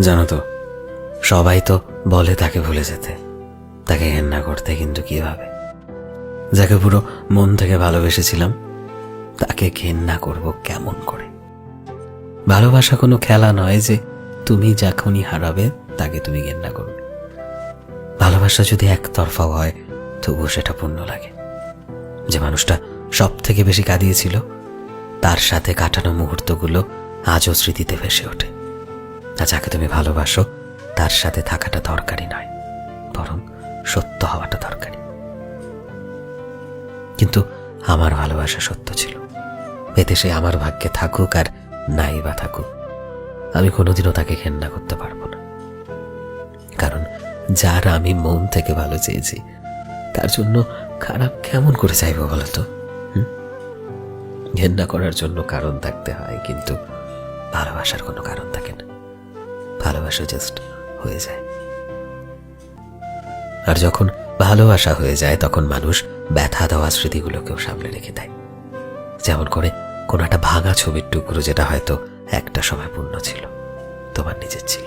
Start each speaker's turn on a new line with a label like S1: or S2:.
S1: জানো তো, সবাই তো বলে তাকে ভুলে যেতে। তাকে ঘেন্না করতে কিন্তু কীভাবে যাকে পুরো মন থেকে ভালোবেসেছিলাম, তাকে ঘেন্না করব কেমন করে? ভালোবাসা কোনো খেলা নয় যে তুমি যখনই হারাবে, তাকে তুমি ঘেন্না করবে। ভালোবাসা যদি একতরফাও হয়, তবুও সেটা পূর্ণ লাগে। যে মানুষটা সব থেকে বেশি কাঁদিয়েছিল, তার সাথে কাটানো মুহূর্তগুলো আজও স্মৃতিতে ভেসে ওঠে। আর যাকে তুমি ভালোবাসো, তার সাথে থাকাটা দরকারি নয়, বরং সত্য হওয়াটা দরকারি কিন্তু আমার ভালোবাসা সত্য ছিল। এতে সে আমার ভাগ্যে থাকুক আর নাই বা থাকুক, আমি কোনোদিনও তাকে ঘেন্না করতে পারব না। কারণ যার আমি মন থেকে ভালো চেয়েছি, তার জন্য খারাপ কেমন করে চাইব বলতো? ঘেন্না করার জন্য কারণ থাকতে হয়, কিন্তু ভালোবাসার কোনো কারণ থাকে না। ভালোবাসা জাস্ট হয়ে যায়। আর যখন ভালোবাসা হয়ে যায়, তখন মানুষ ব্যথা দেওয়া স্মৃতিগুলোকেও সামনে রেখে দেয়। যেমন করে কোনো একটা ভাঙা ছবির টুকরো যেটা হয়তো একটা সময় পূর্ণ ছিল, তোমার নিজের ছিল।